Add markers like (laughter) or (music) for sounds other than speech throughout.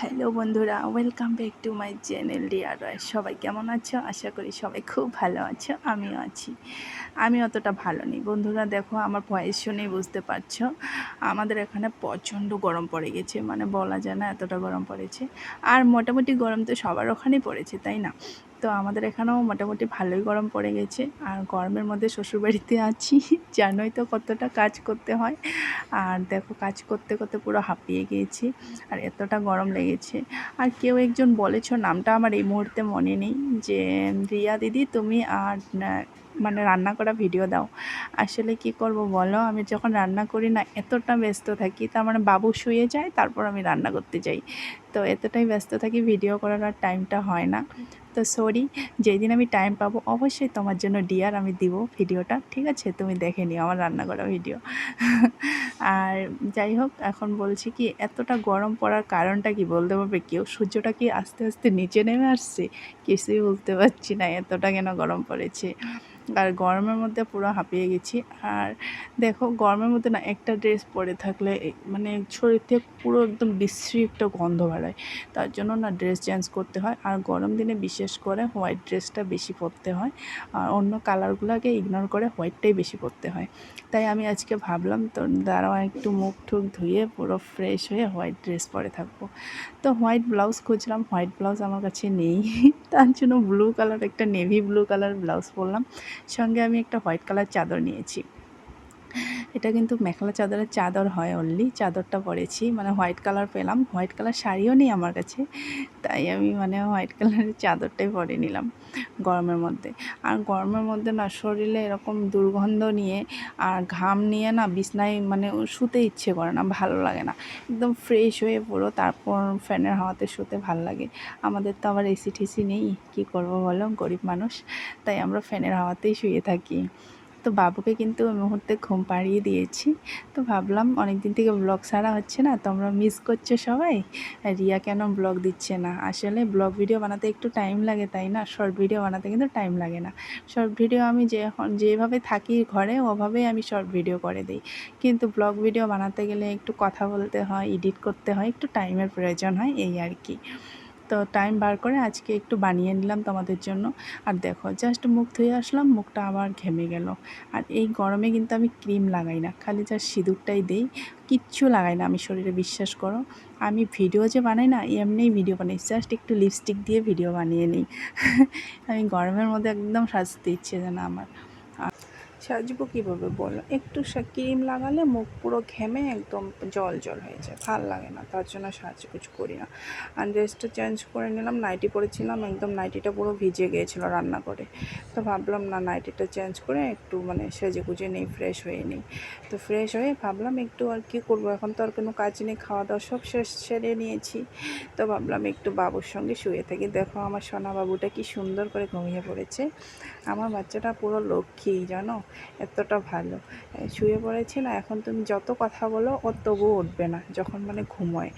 Hello বন্ধুরা, welcome back to my channel dear Roy. সবাই কেমন আছো? আশা করি সবাই খুব ভালো আছো, আমিও আছি। আমি অতটা ভালো নেই। বন্ধুরা, দেখো, আমার ভয়েস শুনেই বুঝতে পারছ, আমাদের এখানে প্রচণ্ড গরম পড়ে গেছে মানে বলা যায় না এতটা গরম পড়েছে। আর মোটামুটি গরম তো সবার ওখানেই পড়েছে, তাই না? তো আমাদের এখানেও মোটামুটি ভালোই গরম পড়ে গেছে। আর গরমের মধ্যে শ্বশুরবাড়িতে আছি, (laughs) জানোই তো কতটা কাজ করতে হয়। আর দেখো কাজ করতে করতে পুরো হাঁপিয়ে গিয়েছি, আর এতটা গরম লেগেছে। আর কেউ একজন বলেছ, নামটা আমার এই মুহূর্তে মনে নেই, যে রিয়া দিদি, তুমি আর মানে রান্না করা ভিডিও দাও। আসলে কি করব বলো? আমি যখন রান্না করি না, এতটা ব্যস্ত থাকি, তার মানে বাবু শুয়ে যায়, তারপর আমি রান্না করতে যাই। তো এতটাই ব্যস্ত থাকি, ভিডিও করার আর টাইমটা হয় না। তো সরি যেই দিন আমি টাইম পাবো অবশ্যই তোমার জন্য ডিয়ার আমি দিব ভিডিওটা ঠিক আছে? তুমি দেখে নিও আমার রান্না করা ভিডিও আর যাই হোক, এখন বলছি কি, এতটা গরম পড়ার কারণটা কি বলতে পারবে কেউ? সূর্যটা কি আস্তে আস্তে নিচে নেমে আসছে? কিছুই বলতে পারছি না, এতটা কেন গরম পড়েছে? আর গরমের মধ্যে পুরো হাঁপিয়ে গেছি। আর দেখো, গরমের মধ্যে না একটা ড্রেস পরে থাকলে মানে শরীর থেকে পুরো একদম বিশ্রী একটা গন্ধ বাড়ায়। তার জন্য না ড্রেস চেঞ্জ করতে হয়। আর গরম দিনে বিশেষ করে হোয়াইট ড্রেসটা বেশি পরতে হয়। আর অন্য কালারগুলোকে ইগনোর করে হোয়াইটটাই বেশি পরতে হয়। তাই আমি আজকে ভাবলাম, তো দাঁড়াও একটু মুখ টুক ধুয়ে পুরো ফ্রেশ হয়ে হোয়াইট ড্রেস পরে থাকব। তো হোয়াইট ব্লাউজ খুঁজলাম হোয়াইট ব্লাউজ আমার কাছে নেই। (laughs) তার জন্য ব্লু কালার একটা নেভি ব্লু কালার ব্লাউজ পরলাম। সঙ্গে আমি একটা হোয়াইট কালার চাদর নিয়েছি। এটা কিন্তু মেখলা চাদরের চাদর হয় অনলি চাদরটা পরেছি। মানে হোয়াইট কালার পেলাম। হোয়াইট কালার শাড়িও নেই আমার কাছে। তাই আমি মানে হোয়াইট কালারের চাদরটাই পরে নিলাম গরমের মধ্যে। আর গরমের মধ্যে না, শরীরে এরকম দুর্গন্ধ নিয়ে আর ঘাম নিয়ে না বিছনায় মানে শুতে ইচ্ছে করে না, ভালো লাগে না। একদম ফ্রেশ হয়ে পুরো তারপর ফ্যানের হাওয়াতে শুতে ভালো লাগে। আমাদের তো আবার এসি ঠেসি নেই। কী করব বলো? গরিব মানুষ। তাই আমরা ফ্যানের হাওয়াতেই শুয়ে থাকি। তো বাবুকে কিন্তু মুহূর্তে ঘুম পাড়িয়ে দিয়েছি। তো ভাবলাম অনেক দিন থেকে ব্লগ ছাড়া হচ্ছে না, তোমরা মিস করছ সবাই। রিয়া কেন ব্লগ দিচ্ছে না? আসলে ব্লগ ভিডিও বানাতে একটু টাইম লাগে, তাই না? শর্ট ভিডিও বানাতে কিন্তু টাইম লাগে না। শর্ট ভিডিও আমি যে যেভাবে থাকি ঘরে, ওভাবেই আমি শর্ট ভিডিও করে দিই। কিন্তু ব্লগ ভিডিও বানাতে গেলে একটু কথা বলতে হয় এডিট করতে হয়, একটু টাইমের প্রয়োজন হয়, এই আর কি। তো টাইম বার করে আজকে একটু বানিয়ে নিলাম তোমাদের জন্য। আর দেখো জাস্ট মুখ ধুয়ে আসলাম, মুখটা আবার ঘেমে গেল। আর এই গরমে কিন্তু আমি ক্রিম লাগাই না, খালি জাস্ট সিঁদুরটাই দেই। কিচ্ছু লাগাই না, আমি শরীরে বিশ্বাস করো। আমি ভিডিও যে বানাই না, এমনিই ভিডিও বানাই। জাস্ট একটু লিপস্টিক দিয়ে ভিডিও বানিয়ে নিই। (laughs) আমি গরমের মধ্যে একদম সাজতে ইচ্ছে যেন আমার। সাজবো কীভাবে বলো? একটু ক্রিম লাগালে মুখ পুরো ঘেমে একদম জল জল হয়ে যায়। ভালো লাগে না, তার জন্য সাজগুজ করি না। আর ড্রেসটা চেঞ্জ করে নিলাম নাইটি পরেছিলাম, একদম নাইটিটা পুরো ভিজে গিয়েছিল রান্না করে। তো ভাবলাম না নাইটিটা চেঞ্জ করে একটু মানে সেজে গুজে নেই ফ্রেশ হয়ে নিই। তো ফ্রেশ হয়ে ভাবলাম একটু আর কি করব? এখন তো আর কোনো কাজ নেই খাওয়া দাওয়া সব শেষ, সেরে নিয়েছি। তো ভাবলাম একটু বাবুর সঙ্গে শুয়ে থাকি। দেখো আমার সোনা বাবুটা কি সুন্দর করে ঘুমিয়ে পড়েছে। আমার বাচ্চাটা পুরো লক্ষ্মী, জানো? এতটা ভালো। শুয়ে পড়েছি না, এখন তুমি যত কথা বলো ও তবুও উঠবে না, যখন মানে ঘুমোয়।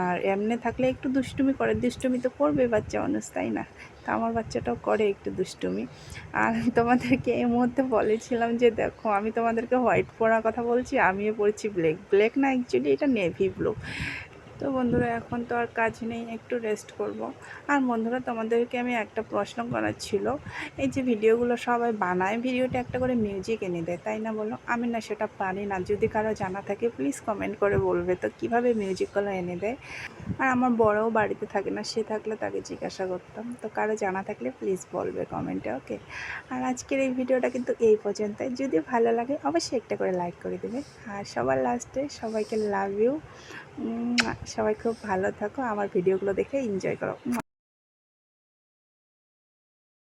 আর এমনি থাকলে একটু দুষ্টুমি করে, দুষ্টুমি তো করবে বাচ্চা মানুষ, তাই না? তা আমার বাচ্চাটাও করে একটু দুষ্টুমি। আর আমি তোমাদেরকে এই মুহূর্তে বলেছিলাম যে দেখো, আমি তোমাদেরকে হোয়াইট পরার কথা বলছি, আমিও পড়ছি ব্ল্যাক। ব্ল্যাক না অ্যাকচুয়ালি এটা নেভি ব্লু তো বন্ধুরা, এখন তো আর কাজ নেই, একটু রেস্ট করব। আর বন্ধুরা, তোমাদেরকে আমি একটা প্রশ্ন করার ছিল। এই যে ভিডিওগুলো সবাই বানায় ভিডিওটা একটা করে মিউজিক এনে দেয়, তাই না বলো? আমি না সেটা পারি না। যদি কারও জানা থাকে প্লিজ কমেন্ট করে বলবে। তো কীভাবে মিউজিকগুলো এনে দেয়? আর আমার বড়ও বাড়িতে থাকে না, সে থাকলে তাকে জিজ্ঞাসা করতাম। তো কারও জানা থাকলে প্লিজ বলবে কমেন্টে ওকে আর আজকের এই ভিডিওটা কিন্তু এই পর্যন্তই। যদি ভালো লাগে, অবশ্যই একটা করে লাইক করে দেবে। আর সবার লাস্টে সবাইকে লাভ ইউ সবাই খুব ভালো থাকো আমার ভিডিওগুলো দেখে এনজয় করো।